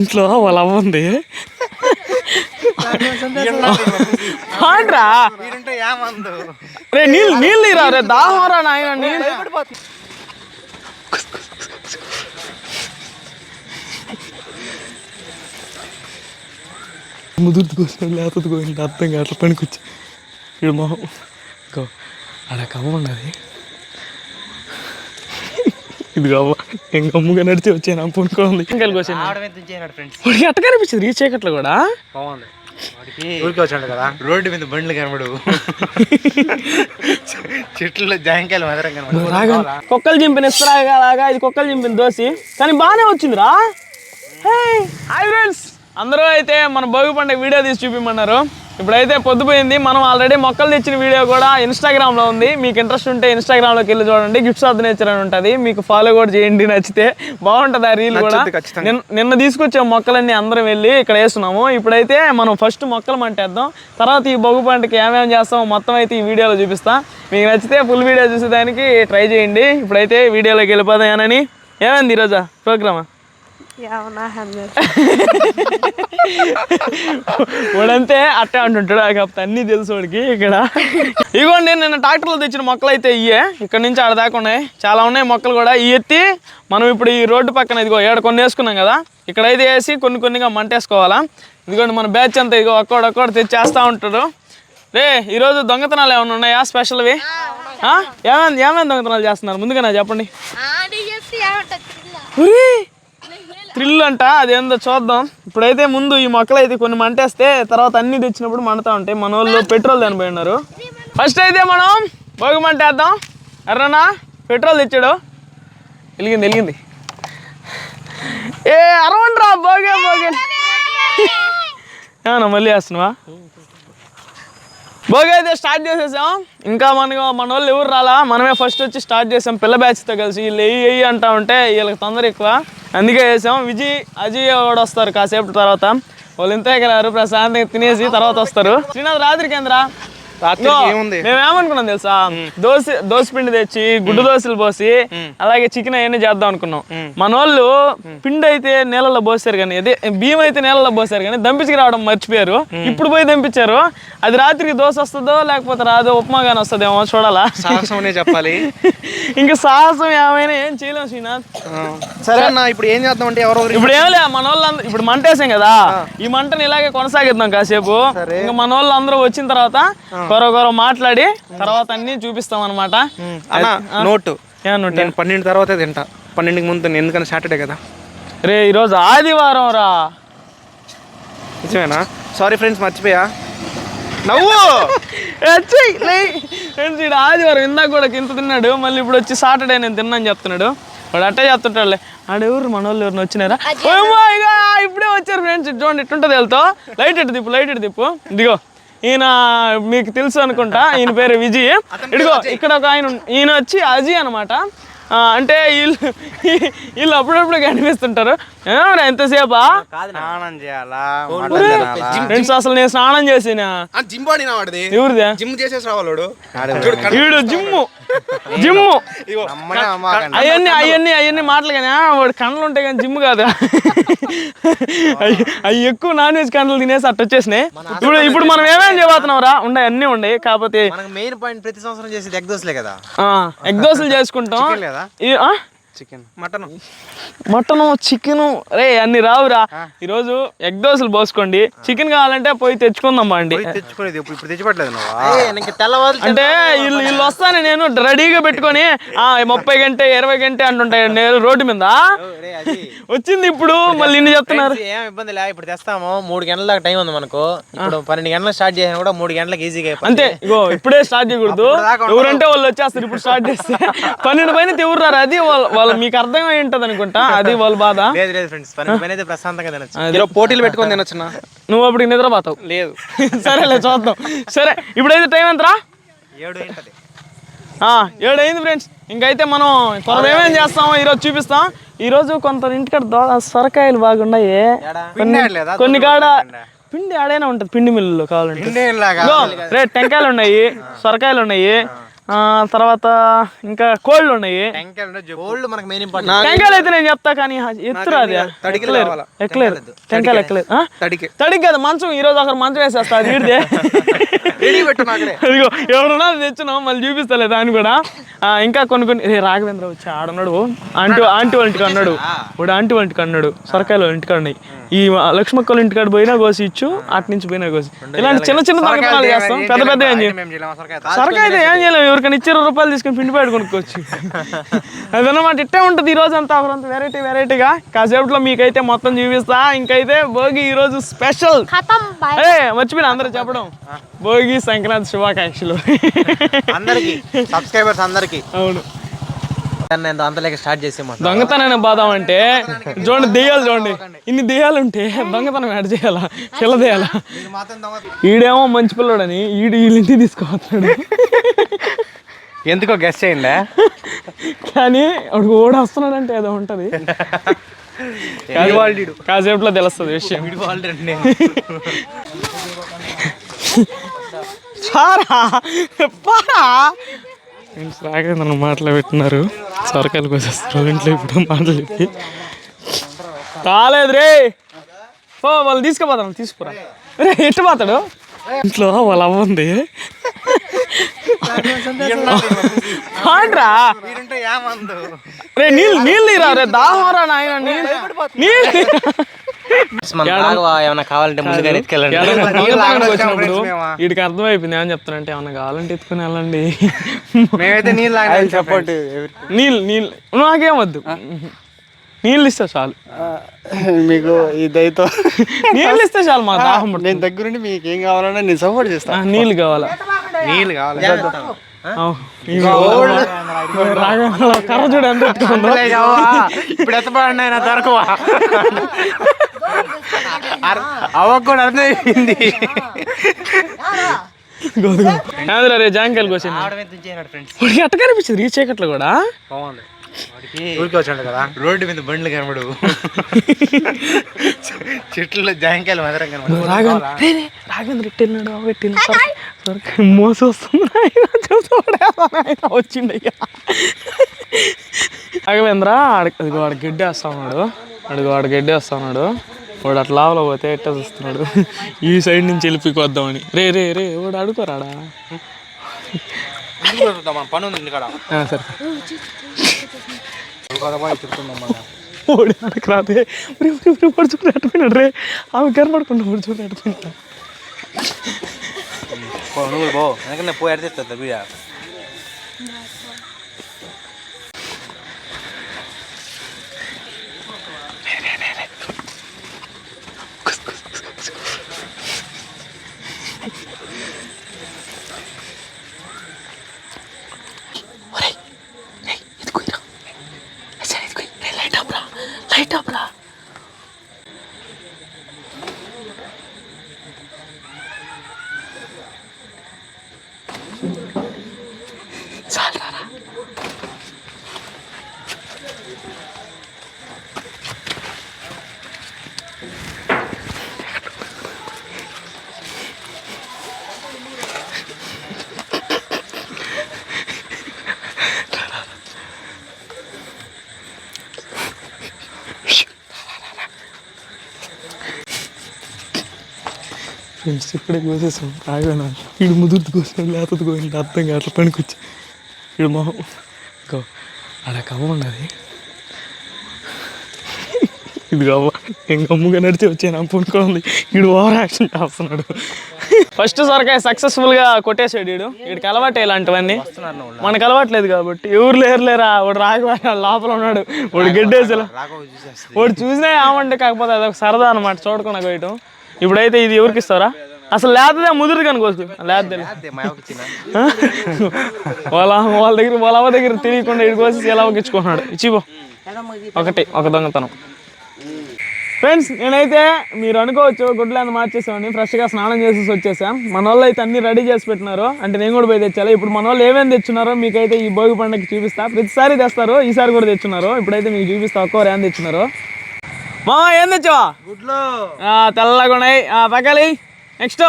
ఇంట్లో వాళ్ళ అవ్వ ఉంది. రే నీళ్ళు నీళ్ళు తీరా రే దాహరా నాయన నీళ్ళు. ముదురుతు కోసం లేతది అర్థం కావట్లే పనికొచ్చి. వీడు మొహం గో కమ్మ ఉన్నది. ఇది కవ్వ నేను గమ్ముగా నడిచి వచ్చాను పొనుకోండి ఇంకా వచ్చాను ఎట్ట కనిపించింది ఈ చీకట్లో కూడా? బాగుంది. వాడికి ఊరికి వచ్చాడు కదా? రోడ్డు మీద బండ్లు కనబడు. చెట్లు జాంకాయలు మదరం కనబడు రాగా కుక్కలు చింపిన ఇస్తరాగా ఇది కుక్కలు చింపిన దోసి. కానీ బాగానే వచ్చిందిరా. హాయ్ ఫ్రెండ్స్ అందరూ అయితే మన భోగి పండుగ వీడియో తీసి చూపిమన్నారు. ఇప్పుడైతే పొద్దుపోయింది. మనం ఆల్రెడీ మొక్కలు తెచ్చిన వీడియో కూడా ఇన్స్టాగ్రామ్లో ఉంది. మీకు ఇంట్రెస్ట్ ఉంటే ఇన్స్టాగ్రామ్లోకి వెళ్ళి చూడండి. గిఫ్ట్స్ ఆఫ్ నేచర్ అని ఉంటుంది. మీకు ఫాలో కూడా చేయండి నచ్చితే. బాగుంటుంది ఆ రీల్ కూడా. నిన్న తీసుకొచ్చే మొక్కలన్నీ అందరం వెళ్ళి ఇక్కడ వేస్తున్నాము. ఇప్పుడైతే మనం ఫస్ట్ మొక్కలు మంటేద్దాం. తర్వాత ఈ బొగ్గు పంటకి ఏమేమి చేస్తామో మొత్తం అయితే ఈ వీడియోలో చూపిస్తా. మీకు నచ్చితే ఫుల్ వీడియో చూసేదానికి ట్రై చేయండి. ఇప్పుడైతే వీడియోలోకి వెళ్ళిపోతాయనని ఏమైంది ఈరోజు ప్రోగ్రామా? వాడంతే అట్టే అంటుంటాడు. కాకపోతే అన్నీ తెలుసు వాడికి ఇక్కడ. ఇగోండి నిన్న ట్రాక్టర్లో తెచ్చిన మొక్కలు అయితే ఇయ్యే. ఇక్కడ నుంచి ఆడ దాకా ఉన్నాయి. చాలా ఉన్నాయి మొక్కలు కూడా. ఈ ఎత్తి మనం ఇప్పుడు ఈ రోడ్డు పక్కన ఇదిగో ఏడ కొన్ని వేసుకున్నాం కదా ఇక్కడైతే వేసి కొన్ని కొన్నిగా మంటేసుకోవాలా. ఇదిగోండి మన బ్యాచ్ అంతా ఇగో ఒక్కోడు ఒక్కోడు తెచ్చేస్తూ ఉంటాడు. రే ఈరోజు దొంగతనాలు ఏమైనా ఉన్నాయా స్పెషల్వి? ఆ? ఏమైంది ఏమైంది దొంగతనాలు చేస్తున్నారు? ముందుగా నాకు చెప్పండి! థ్రిల్ అంట అదేందో చూద్దాం. ఇప్పుడైతే ముందు ఈ మొక్కలు అయితే కొన్ని మంటేస్తే తర్వాత అన్ని తెచ్చినప్పుడు మండుతా ఉంటాయి. మన వాళ్ళు పెట్రోల్ ఉన్నారు ఫస్ట్ అయితే మనం భోగి మంటేద్దాం ఎర్రనా? పెట్రోల్ తెచ్చాడు. వెలిగింది వెలిగింది. ఏ అరవండ్రా భోగే భోగే. ఏమన్నా మళ్ళీ వేస్తున్నావా? భోగి అయితే స్టార్ట్ చేసేసాం. ఇంకా మన మన వాళ్ళు ఎవరు రాలా? మనమే ఫస్ట్ వచ్చి స్టార్ట్ చేసాం. పిల్ల బ్యాచ్తో కలిసి వీళ్ళు ఎయ్యి ఎయ్యి అంటా ఉంటే వీళ్ళకి తొందర ఎక్కువ. అందుకే వేసాం విజయ్ అజయ్ కూడా వస్తారు కాసేపు తర్వాత. వాళ్ళు ఇంత ఎగరారు ప్రశాంతంగా తినేసి తర్వాత వస్తారు. శ్రీనాథ్ రాత్రి కేంద్ర. రాత్రికి ఏముంది? మేము ఏమనుకున్నాం తెలుసా? దోశ దోశ పిండి తెచ్చి గుడ్డు దోశలు పోసి అలాగే చికెన్ అవన్నీ చేద్దాం అనుకున్నాం. మన వాళ్ళు పిండి అయితే నీళ్ళలో పోసారు కానీ అదే బియ్యం అయితే నీళ్ళలో పోసారు కానీ దంపించుకు రావడం మర్చిపోయారు. ఇప్పుడు పోయి దంపించారు. అది రాత్రికి దోశ వస్తుందో లేకపోతే రాదో ఉప్మా కానీ వస్తుందేమో చూడాలా? సాహసం చెప్పాలి. ఇంకా సాహసం ఏమైనా ఏం చేయలేం శ్రీనాథ్. సరే అన్న ఇప్పుడు ఏం చేద్దాం అంటే ఎవరో ఇప్పుడు ఏం లే మన వాళ్ళు ఇప్పుడు మంట వేసాం కదా ఈ మంటని ఇలాగే కొనసాగిద్దాం కాసేపు. ఇంకా మన వాళ్ళు అందరూ వచ్చిన తర్వాత కొర కొర మాట్లాడి తర్వాత అన్ని చూపిస్తాం అనమాట అన్న నోటు. నేను పన్నెండు తర్వాతే తింటా. పన్నెండుకి ముందు. ఎందుకంటే సాటర్డే కదా. రే ఈరోజు ఆదివారం రా. నిజమేనా? సారీ ఫ్రెండ్స్ మర్చిపోయా. నవ్వు! ఫ్రెండ్స్ ఇక్కడ ఆదివారం ఇందాక కూడా ఇంత తిన్నాడు. మళ్ళీ ఇప్పుడు వచ్చి సాటర్డే నేను తిన్నాను చెప్తున్నాడు. వాడు అట్టే చెప్తుంటాడులే. ఆడెవరు మన వాళ్ళు ఎవరిని వచ్చినారా? ఇప్పుడే వచ్చారు ఫ్రెండ్స్ చూడండి ఇట్టుంటుంది వెళ్తావు లైట్ ఇటు తిప్పు లైట్ ఇటు తిప్పు ఇదిగో. ఈయన మీకు తెలుసు అనుకుంటా ఈయన పేరు విజయ్. ఇదిగో ఇక్కడ ఒక ఆయన ఈయన వచ్చి అజయ్ అనమాట అంటే వీళ్ళు వీళ్ళు అప్పుడప్పుడు కనిపిస్తుంటారు. ఏమరా ఎంతసేపా? స్నానం చేయాలా? ఫ్రెండ్స్ అసలు నేను స్నానం చేసిన. Gym body ఎవరిదే? జిమ్ చేసేసి వీడు? నమ్మనే అమ్మకండి. అవన్నీ అవన్నీ అవన్నీ మాటలు కానీ వాడు కండ్లు ఉంటాయి కానీ జిమ్ కాదు. అవి ఎక్కువ నాన్ వెజ్ కండ్లు తినేసి అట్ట వచ్చేసినాయి. ఇప్పుడు ఇప్పుడు మనం ఏమేమి చేయబోతున్నాం రా ఉండే అన్నీ ఉండే కాకపోతే మనకు మెయిన్ పాయింట్ ప్రతి సంవత్సరం చేసేది ఎగ్ దోశలే కదా. ఎగ్ దోశలు చేసుకుంటాం. చికెన్ లేదా ఈ- ఆ? చికెన్? మటన్. మటను చికెను రే అన్ని రావురా. ఈరోజు ఎగ్ దోశలు పోసుకోండి. చికెన్ కావాలంటే పోయి తెచ్చుకుందాం అండి? తెచ్చుకోలేదు ఇప్పుడు ఇప్పుడు తెచ్చిపెట్టలేదు నువ్వు? తెల్లవారు అంటే వీళ్ళు వీళ్ళు వస్తానే నేను రెడీగా పెట్టుకొని ఆ ముప్పై గంట ఇరవై గంట అంటుంటాయి నేను రోడ్డు మీద. వచ్చింది ఇప్పుడు మళ్ళీ ఇన్ని చెప్తున్నారు. ఏం ఇబ్బంది లే ఇప్పుడు తెస్తాము. మూడు గంటల దాకా టైం ఉంది మనకు. ఇప్పుడు పన్నెండు గంటలకు స్టార్ట్ చేసినా కూడా మూడు గంటలకు ఈజీగా అయిపోతుంది అంతే ఇగో ఇప్పుడే స్టార్ట్ చేయకూడదు. ఎవరంటే వాళ్ళు వచ్చేస్తారు ఇప్పుడు స్టార్ట్ చేస్తే. పన్నెండు పైన ఎవరు రారు అది వాళ్ళ వాళ్ళు మీకు అర్థమై ఉంటది అనుకుంటా? అది వాళ్ళ బాధ. లేదు లేదు ఫ్రెండ్స్ పన్నెండు పని అయితే ప్రశాంతంగా తినచ్చు. పోటీలు పెట్టుకొని తినొచ్చునా? నువ్వు అప్పుడు నిద్రపోతావు లేదు. సరేలే చూద్దాం. సరే ఇప్పుడైతే టైం ఎంతరా? ఏడు ఏడు అయింది ఫ్రెండ్స్ ఇంకైతే మనం త్వరగా ఏమేం చేస్తామో ఈరోజు చూపిస్తాం. ఈరోజు కొంత ఇంటికాడ సొరకాయలు బాగున్నాయి. కొన్ని కాడ పిండి. ఆడైనా ఉంటుంది. పిండి మిల్లులో కావాలంటే. రే టెంకాయలు ఉన్నాయి. సొరకాయలు ఉన్నాయి. తర్వాత ఇంకా కోళ్ళు ఉన్నాయి. గోల్డ్ మనకు మెయిన్ ఇంపార్టెంట్ టెంకాయలు అయితే నేను చెప్తా కానీ ఎత్తురా అది? ఎక్కలేరు. టెంకాయలు ఎక్కలేరు. ఆ? తడికి. కదా మంచం. ఈ రోజు ఒకరు మంచం వేసేస్తా అదిగో ఎవరున్నా తెచ్చున్నాం మళ్ళీ చూపిస్తలే దాన్ని కూడా. ఇంకా కొన్ని కొన్ని రే రాఘవేంద్ర వచ్చి ఆడున్నాడు. ఆంటీ ఆంటీ వాళ్ళ ఇంటికి అన్నాడు వాడు ఆంటీ వాళ్ళ ఇంటికి అన్నాడు సొరకాయలు ఇంటికి అన్నాయి ఈ లక్ష్మక్క వాళ్ళ ఇంటికాడ పోయినా కోసి ఇచ్చు అటు నుంచి పోయినా కోసి. ఇలాంటి చిన్న చిన్న దొంగతనాలు చేస్తాం. పెద్ద పెద్ద ఏం చేయలేము సొరకాయ అయితే ఏం చేయలేము ఎవరికైనా ఇచ్చి ఇరవై రూపాయలు తీసుకొని పిండి బయట కొనుక్కోవచ్చు. అదన్నమాట ఇట్టే ఉంటుంది ఈ రోజు అంతా. ఒకరంత వెరైటీ వెరైటీగా కాసేపట్లో మీకైతే మొత్తం చూపిస్తా. ఇంకైతే భోగి ఈ రోజు స్పెషల్ ఏ మర్చిపోయిన అందరూ చెప్పడం. భోగి సంక్రాంతి శుభాకాంక్షలు. అందరికి సబ్స్క్రైబర్స్ అందరికి. అవును. అంతలేక స్టార్ట్ దొంగతనాన్ని బాధం అంటే చూడండి దెయ్యాలు చూడండి. ఇన్ని దెయ్యాలు ఉంటే దొంగతనం యాడ్ చేయాలా? పిల్ల దేయాలా ఈడేమో మంచి పిల్లడని ఈడు వీళ్ళ ఇంటికి తీసుకుపోతున్నాడు. ఎందుకో గెస్ట్ చేయండి? కానీ అప్పుడు ఓడి వస్తున్నాడంటే ఏదో ఉంటది. కాసేపులో తెలుస్తుంది విషయం. సారా? పారా? ఫ్రెండ్స్ రాగా నన్ను మాటలు పెట్టినారు. సొరకాయలు కోసేస్తారు ఇంట్లో ఇప్పుడు మాటలు చెప్పి. కాలేదు రే. ఓ వాళ్ళు తీసుకుపోతాను తీసుకురా. రే ఎట్టు పోతాడు? ఇంట్లో వాళ్ళ అవ్వ ఉంది. ఆండ్రా రే నీళ్ళు నీళ్ళు రా రే దాహరా నాయన నీళ్ళు. నీళ్ళు ఏమైనా కావాలంటే ముందుగా ఎత్తుకెళ్ళండి. వీడికి అర్థమైపోయింది. ఏమని చెప్తానంటే ఏమన్నా కావాలంటే ఎత్తుకుని వెళ్ళండి. మేమైతే నీళ్ళు సపోర్ట్. నీళ్ళు నీళ్ళు. నాకేం వద్దు. నీళ్ళు ఇస్తే చాలు. మీకు ఈ దయతో. నీళ్ళు ఇస్తే చాలు మా దాహం. నేను దగ్గరుండి మీకు ఏం కావాలన్నా నేను సపోర్ట్ చేస్తాను నీళ్ళు కావాలా? నీళ్ళు కావాలి? కర్ర చూడు ఎంత ఇప్పుడు ఎత్తపడండి ఆయన దొరకవా. అవ్వకు కూడా అర్థమైంది జాంకాయలు వాడికి ఎట్ట కనిపించింది ఈ చీకట్లో కూడా? బాగుంది. ఊరికి వచ్చాడు కదా. రోడ్డు మీద బండ్లు కనబడు చెట్లు జాంకాయలు మధురం కనబడు రాఘవేంద్ర రాఘవేంద్ర ఎట్టెళ్ళినాడు అవి ఎట్టిన సరే మోసం వస్తుంది వచ్చిండు అయ్యా రాఘవేంద్ర ఆడ- అదిగో వాడు గడ్డి వేస్తా ఉన్నాడు అడిగో వాడు గడ్డి వేస్తా ఉన్నాడు వాడు అట్లా లావలో పోతే ఎట్ట చూస్తున్నాడు. ఈ సైడ్ నుంచి వెళ్ళిపోద్దామని రే రే రే వాడు అడుకోరాడా మన పని ఉంది ఇంటికాడ ఆ, సరే. ఓడి అడగ రాదే రే రే రే వాడు చూడు అట్టుపోయినాడు రే ఆమె కనపడకుండా వాడు చూడు అట్టుపోయినాడు పో నువ్వు పో ఎందుకంటే పోయి I don't. ఫ్రెండ్స్ ఇక్కడే కోసేసాం. ఆగాను? వీడు ముదురు కోసం లేకపోతే కోసింది అర్థం కాదు అట్లా పనికొచ్చి. వీడు మొహం. గో ఆడ కవ్వ ఉన్నది. ఇది కవ్వ నేను గమ్ముగా నడిచి వచ్చాను పనుకోండి వీడు ఓవర్ యాక్షన్ చేస్తున్నాడు. ఫస్ట్ సొరకాయ సక్సెస్ఫుల్గా కొట్టేసాడు వీడు. వీడికి అలవాటు ఇలాంటివన్నీ. మనకు అలవాట్లేదు కాబట్టి. ఎవరు లేరు లేరా? వాడు రాక లోపల ఉన్నాడు. వాడు చూసేస్తుంది. వాడు చూసినా ఏమంటే కాకపోతే అదొక సరదా అనమాట చూడకుండా పోయటం ఇప్పుడైతే ఇది ఎవరికి ఇస్తారా అసలు లేతదే ముదురు కనుకోవచ్చు లేదే వాళ్ళ వాళ్ళ దగ్గర వాళ్ళ అవ్వ దగ్గర తెలియకుండా ఇటు కోసి ఎలా ఇచ్చుకుంటున్నాడు ఇచ్చిపో ఒకటి ఒక దొంగతనం. ఫ్రెండ్స్ నేనైతే మీరు అనుకోవచ్చు గుడ్లను మార్చేసామని ఫ్రెష్గా స్నానం చేసేసి వచ్చేసాం. మన వాళ్ళు అయితే అన్ని రెడీ చేసి పెట్టినారు. అంటే నేను కూడా పోయి తెచ్చాలి? ఇప్పుడు మన వాళ్ళు ఏమేమి తెచ్చున్నారో మీకైతే ఈ భోగి పండుగకి చూపిస్తా. ప్రతిసారి తెస్తారు ఈసారి కూడా తెచ్చున్నారు. ఇప్పుడైతే మీకు చూపిస్తా ఒక్కోరు ఏం తెచ్చున్నారు. మా ఏం తెచ్చావా? గుడ్లు. ఆ, తెల్లగా ఉన్నాయి. ఆ, పక్కలి నెక్స్ట్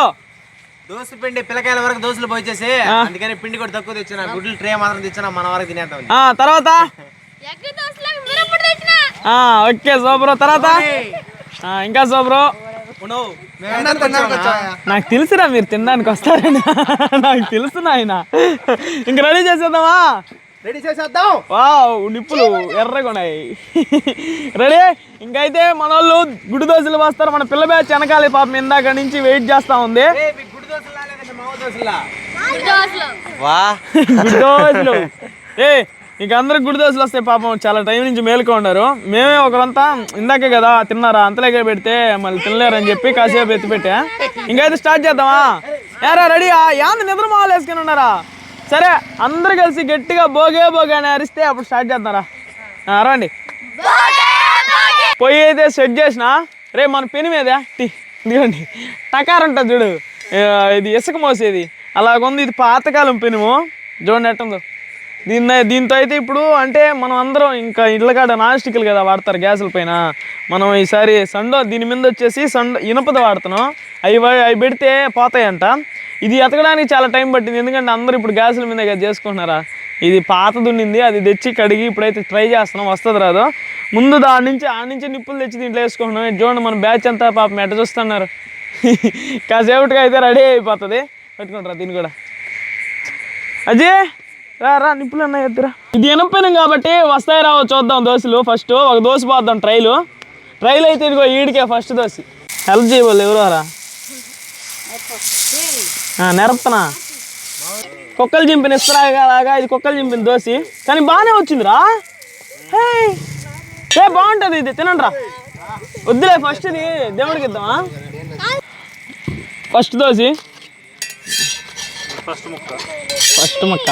దోశ పిండి పిల్లకాయల వరకు దోశలు పోయిచేసి అందుకని పిండి కూడా తక్కువ తెచ్చిన. గుడ్లు ట్రే మాత్రం తెచ్చిన మన వరకు తినేద్దాం. ఆ, తర్వాత? ఆ, ఓకే సూపర్. తర్వాత? ఇంకా సూపర్. నాకు తెలుసురా మీరు తినడానికి వస్తారని. నాకు తెలుసు నాయన. ఇంక రెడీ చేసేద్దామా? రెడీ చేసేద్దాం? వావ్ నిప్పులు ఎర్రగా ఉన్నాయి. రెడీ ఇంకైతే మన వాళ్ళు గుడి దోశలు వస్తారు. మన పిల్ల బ్యాచ్ వెనకాలి పాపం ఇందాక నుంచి వెయిట్ చేస్తా ఉంది. వా. గుడి దోశలు ఏ ఇంక అందరికి గుడి దోశలు వస్తాయి పాపం. చాలా టైం నుంచి మేలుకో ఉన్నారు. మేమే ఒకరంతా ఇందాకే కదా తిన్నారా? అంతలేకే పెడితే మళ్ళీ తినలేరని చెప్పి కాసేపు ఎత్తి పెట్టా ఇంకైతే స్టార్ట్ చేద్దామా? యారా రెడీయా యాంద నిద్ర మాలు వేసుకుని ఉన్నారా? సరే అందరు కలిసి గట్టిగా బోగే భోగే అని అరిస్తే అప్పుడు స్టార్ట్ చేస్తారా రండి. పొయ్యి అయితే సెట్ చేసిన రే మన పెను మీద టీ ఇదిగోండి. టకార్ ఉంటుంది చూడు. ఇది ఇసుక మోసేది. అలాగుంది ఇది పాతకాలం పెనుము. చూడండి ఎట్టుందో దీన్ని దీంతో అయితే ఇప్పుడు అంటే మనం అందరం ఇంకా ఇళ్ళ కాడ నాన్ స్టిక్లు కదా వాడతారు గ్యాసుల పైన. మనం ఈసారి సండో దీని మీద వచ్చేసి సండో ఇనుపది వాడుతున్నాం. అవి అవి పెడితే పోతాయంట. ఇది ఎతకడానికి చాలా టైం పట్టింది. ఎందుకంటే అందరూ ఇప్పుడు గ్యాసుల మీద చేసుకుంటున్నారా? ఇది పాత దున్నింది అది తెచ్చి కడిగి ఇప్పుడైతే ట్రై చేస్తున్నాం వస్తుంది రాదు. ముందు దాని నుంచి ఆ నుంచి నిప్పులు తెచ్చి దీంట్లో వేసుకుంటున్నాం. చూడండి మన బ్యాచ్ అంతా పాపం ఎట్ట చూస్తున్నారు. కాసేపటిగా అయితే రెడీ అయిపోతుంది. పెట్టుకుంటారా దీన్ని కూడా. అజయ్ రా రా నిప్పులు ఉన్నాయి ఎద్దురా ఇది ఎనపోయినాం కాబట్టి వస్తాయి రావో చూద్దాం దోశలు. ఫస్ట్ ఒక దోశ పోద్దాం ట్రైలు. ట్రైల్ అయితే ఇదిగో ఈడికే ఫస్ట్ దోశ. హెల్ప్ చేయబోలు ఎవరు రా? నెరపనా కుక్కలు చింపిన ఇస్తరాగా ఇది కుక్కలు చింపిన దోశ. కానీ బాగానే వచ్చిందిరా. హే ఏ బాగుంటుంది ఇది. తినండి రా వద్దులే ఫస్ట్ ఇది దేవుడికి ఇద్దామా? ఫస్ట్ దోశ. ఫస్ట్ ముక్క.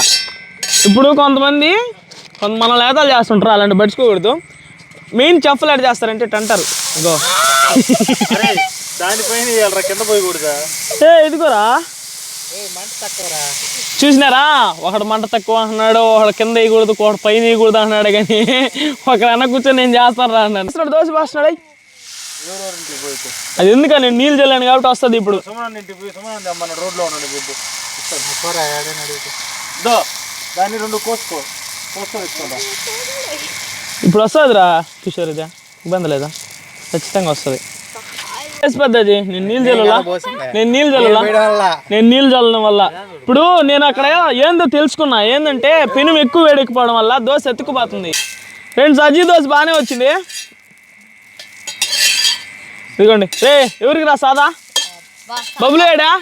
ఇప్పుడు కొంతమంది కొంత మన లేతాలు చేస్తుంటారు అలాంటి పడుచుకోకూడదు మెయిన్ చెఫ్లు ఎట్ చేస్తారంటే అంటారు ఇగో. దానిపైన కింద పోయకూడదా? ఏ ఇదిగోరా. చూసినారా? ఒకడు మంట తక్కువ అంటున్నాడు ఒకడు కింద వేయకూడదు ఒకడు పైన వేయకూడదు అంటున్నాడు కానీ ఒకడు అన్న కూర్చొని నేను చేస్తాను రా అన్నాడు. దోశ పోస్తున్నాడు. అది ఎందుకని? నేను నీళ్ళు చల్లాను కాబట్టి వస్తుంది ఇప్పుడు. రోడ్లో దాన్ని రెండు కోసుకో. ఇప్పుడు వస్తుందిరా కిషోర్ ఇదే ఇబ్బంది లేదా? ఖచ్చితంగా వస్తుంది. పద్ధతి. నేను నీళ్ళు చల్లలా? నేను నీళ్ళు చల్లలా? నేను నీళ్ళు చల్లడం వల్ల. ఇప్పుడు నేను అక్కడ ఏందో తెలుసుకున్నా. ఏంటంటే పెనుము ఎక్కువ వేడెక్కిపోవడం వల్ల దోశ ఎత్తుకుపోతుంది. ఫ్రెండ్స్ అజీ దోశ బాగానే వచ్చింది. ఇదిగోండి. రే ఎవరికి రా సాదా? బబులు లేడా?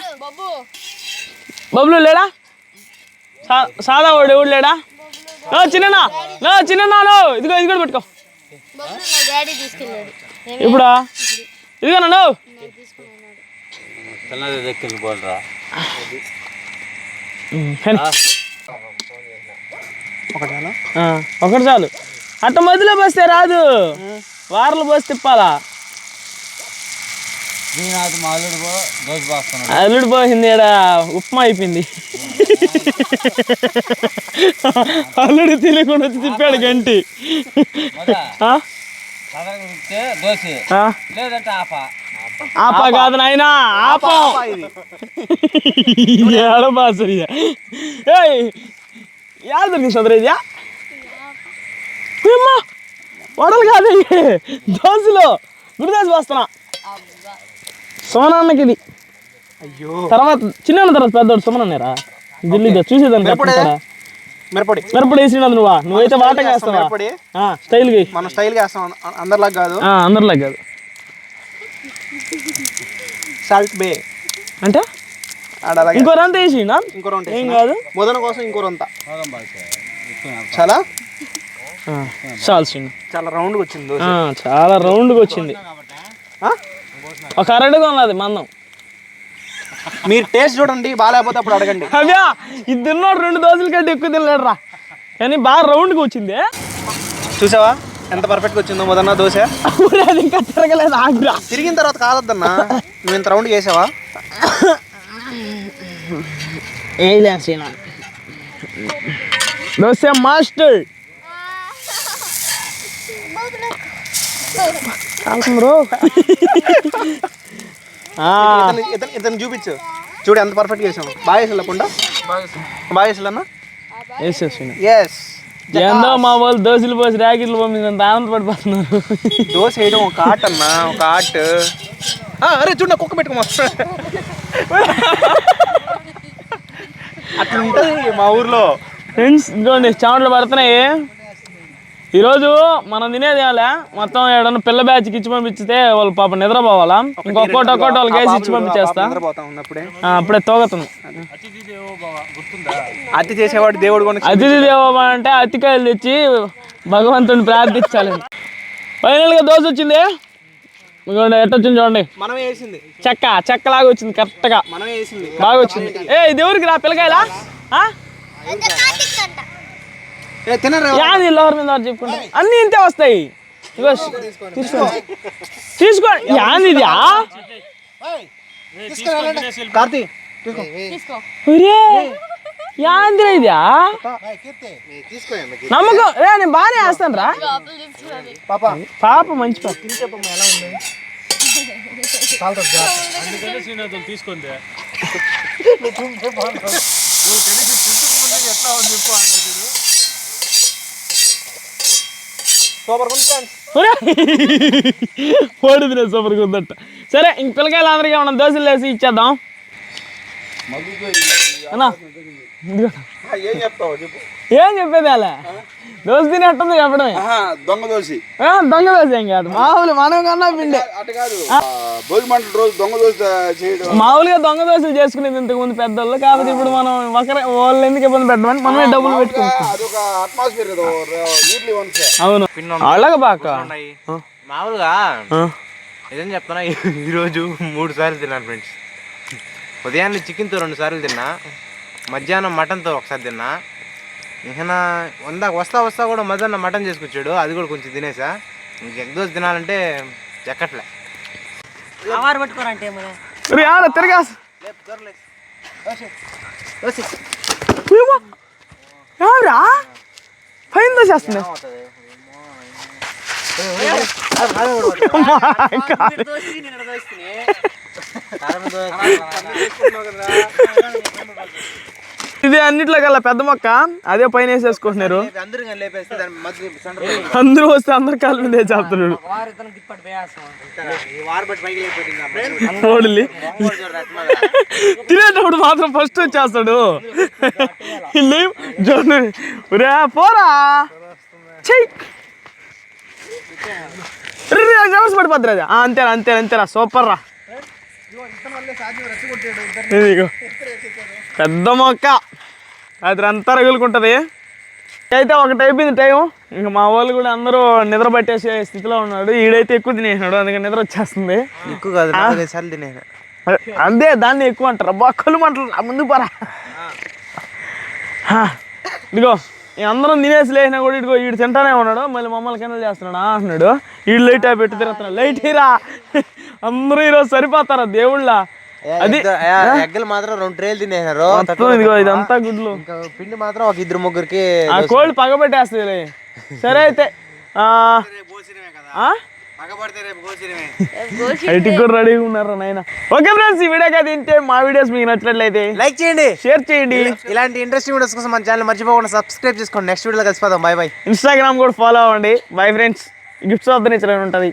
బబులు లేడా? సా- సాదా వాడు ఎవడు లేడా? నో చిన్న నో చిన్న ఇదిగో ఇది కూడా పెట్టుకో. ఇప్పుడా? ఇదిగో నన్ను. ఒకటి చాలు. అట్ట మధ్యలో పోస్తే రాదు. వారలు పోసి తిప్పాలా? అల్లుడు పోయింది ఈడ ఉప్మా అయిపోయింది. అల్లుడు తెలియకుండా వచ్చి తిప్పాడు గంటి. ఆపా. కాదు నాయన ఆపం. ఏడ బాసరియా ఏయ్ యాద నీ సదరేదియా? ఏమ్మా వడలు కాదు. దోశలు గుడిదాసి వస్తున్నా సోనాన్నకి ఇది అయ్యో. తర్వాత చిన్న తర్వాత పెద్దోడు సుమనన్నారా? ఢిల్లీ చూసేదాన్ని మిరపొడి. మిరపడి వేసినది నువ్వా? నువ్వైతే వాటకి వేస్తావా? మిరపొడి. స్టైల్గా మనం స్టైల్గా వేస్తాం అ- అందరిలాగా కాదు. అందరిలా కాదు. సాల్ట్ బే. అంటే? ఇంకో రంత వేసిండా ఇంకో రౌండ్ ఏం కాదు? మొదన కోసం ఇంకో రొంత. చాలా? చాలు చిన్న. చాలా రౌండ్గా వచ్చింది చాలా రౌండ్గా వచ్చింది. ఆ? ఒక అరడుగా ఉన్నది మందం. మీరు టేస్ట్ చూడండి బాగాలేకపోతే అప్పుడు అడగండి. అవ్యా ఇది తిన్నాడు రెండు దోశల కంటే ఎక్కువ తినలేడు రా కానీ బాగా రౌండ్గా వచ్చింది. చూసావా? ఎంత పర్ఫెక్ట్గా వచ్చిందో మొదన్న దోశ. అది ఇంకా తిరగలేదు ఆగ్రా. తిరిగిన తర్వాత కాదద్దన్నా. నువ్వు ఇంత రౌండ్ చేసావా? దోశ మాస్టర్. బ్రో. ఇతను ఇతను ఇతను చూపించు. చూడు ఎంత పర్ఫెక్ట్ చేసాం బాగా వేసిన పండు బాగా వేసిన వేసేసి ఎస్ ఏందో మా వాళ్ళు దోశలు పోసి ర్యాకెట్లు పంపించినంత ఆనందపడిపోతున్నారు. దోశ వేయడం ఒక ఆర్ట్ అన్న ఒక ఆర్ట్ అరే చూడు నా కుక్క పెట్టుకోమా? అట్లా ఉంటుంది మా ఊర్లో. ఫ్రెండ్స్ ఇంకోండి చెమటలు పడుతున్నాయి. ఈరోజు మనం తినేది ఏమలే? మొత్తం ఏడన్నా పిల్ల బ్యాచ్కి ఇచ్చి పంపిస్తే వాళ్ళు పాప నిద్రపోవాలా? ఇంకొకటి ఒక్కొక్కటి వాళ్ళకి వేసి ఇచ్చి పంపించేస్తా. అప్పుడే తోగుతుంది. అతి చేసేవాడు దేవుడు అతిథి దేవోభవ అంటే అతికాయలు తెచ్చి భగవంతుని ప్రార్థించాలి. ఫైనల్గా దోశ వచ్చింది. చూడండి. మనం వేసింది. చెక్క చెక్కలాగా వచ్చింది కరెక్ట్గా మనం వేసింది. బాగా వచ్చింది. ఏ ఇది ఎవరికి రా పిల్లకాయలా? ఎవరి మీద చెప్పుకుంటా అన్ని ఇంతే వస్తాయి. ఇగో తీసుకోండి. తీసుకోండి యాది ఇది కార్తీ ఒరే యాందిరా ఇది నమ్మకం ఏ నేను బాగానే వేస్తాను రా పాప. పాప మంచి పాప. ఉంది? ఫ్రెండ్స్. ఒరే ఓడిదిన సూపర్గా ఉందట. సరే ఇంక పిల్లకాయలు అందరికీ మనం దోశలు వేసి ఇచ్చేద్దాం. ఏం చెప్పేది అలా? దోశ తినేట్టుంది చెప్పడమే. దొంగ ఆ, దొంగ దోశ ఏం కాదు. మామూలు మనం కన్నా పిండే. అటు కాదు. భోగి మంటల రోజు దొంగ దోశ చేయడం. మామూలుగా దొంగ దోశలు చేసుకునేది ఇంతకు ముందు పెద్దోళ్ళు. కాకపోతే ఇప్పుడు మనం ఒకరి వాళ్ళు ఎందుకు ఇబ్బంది పెట్టమని మనమే డబ్బులు పెట్టుకుంటాం అదొక అట్మాస్ఫియర్ కదా వీక్లీ వన్స్ అవును. అలాగే బాక. మామూలుగా నిజం చెప్తున్నా ఈరోజు మూడు సార్లు తిన్నాను ఫ్రెండ్స్. ఉదయాన్నే చికెన్తో రెండు సార్లు తిన్నా మధ్యాహ్నం మటన్తో ఒకసారి తిన్నా. ఇంకా వందా వస్తా వస్తా కూడా మధ్యాహ్నం మటన్ చేసుకొచ్చాడు అది కూడా కొంచెం తినేసా. ఇంక ఎగ్ దోశ తినాలంటే ఎక్కట్లే. యాడ తిరగా ఎవరా? ఫైన్ ఇది అన్నిట్లో కల్లా పెద్ద మొక్క. అదే పైన వేసేసుకుంటున్నారు. అందరూ వస్తే అందరు కాలు మీద ఓడిల్లి తినేటప్పుడు మాత్రం ఫస్ట్ వచ్చేస్తాడు. ఒరే పోరా. చెయ్యి పడిపోద్ది రాజా. ఆ, అంతేరా అంతేరా అంతేరా. సూపర్ రా. ఇదిగో పెద్ద మొక్క. అది అంతా రగులుకుంటుంది. అయితే ఒకటి అయిపోయింది టైం ఇంకా మా వాళ్ళు కూడా అందరూ నిద్ర పట్టేసే స్థితిలో ఉన్నాడు. ఈడైతే ఎక్కువ తినేసినాడు. అందుకని నిద్ర వచ్చేస్తుంది. ఎక్కువ కాదు సార్లు అంతే దాన్ని ఎక్కువ అంటారు. బొక్కలు ఆ ముందు పరా. హా, ఇదిగో ఈ అందరం తినేసి లేచినా కూడా ఇదిగో వీడు తింటానే ఉన్నాడు. మళ్ళీ మమ్మల్ని కింద చేస్తున్నాడు. ఆ అన్నాడు వీడు లైట్ ఆ పెట్టి తిరుగుతున్నాడు. లైట్ హీరా అందరూ ఈరోజు సరిపోతారా దేవుళ్ళ? అది ఎగ్గలు మాత్రం రెండు ట్రేలు తినేసారు ఇదిగో ఇదంతా గుడ్లు. ఇంకా పిండి మాత్రం ఒక ఇద్దరు ముగ్గురికి ఆ కోళ్ళు పగబెట్టేస్తుంది సరే అయితే ఆ, ఆ? బయటికి కూడా రెడీగా ఉన్నారా నాయన? ఓకే ఫ్రెండ్స్ ఈ వీడియో కదా తింటే మా వీడియోస్ మీకు నచ్చినట్లయితే లైక్ చేయండి. షేర్ చేయండి. ఇలాంటి ఇంట్రెస్టింగ్ వీడియోస్ కోసం మన ఛానల్ మర్చిపోకుండా సబ్స్క్రైబ్ చేసుకోండి. నెక్స్ట్ వీడియోలో కలిసిపోదాం. బాయ్ బాయ్ ఇన్స్టాగ్రామ్ కూడా ఫాలో అవ్వండి. బై ఫ్రెండ్స్ గిఫ్ట్స్ వద్ద ఉంటుంది.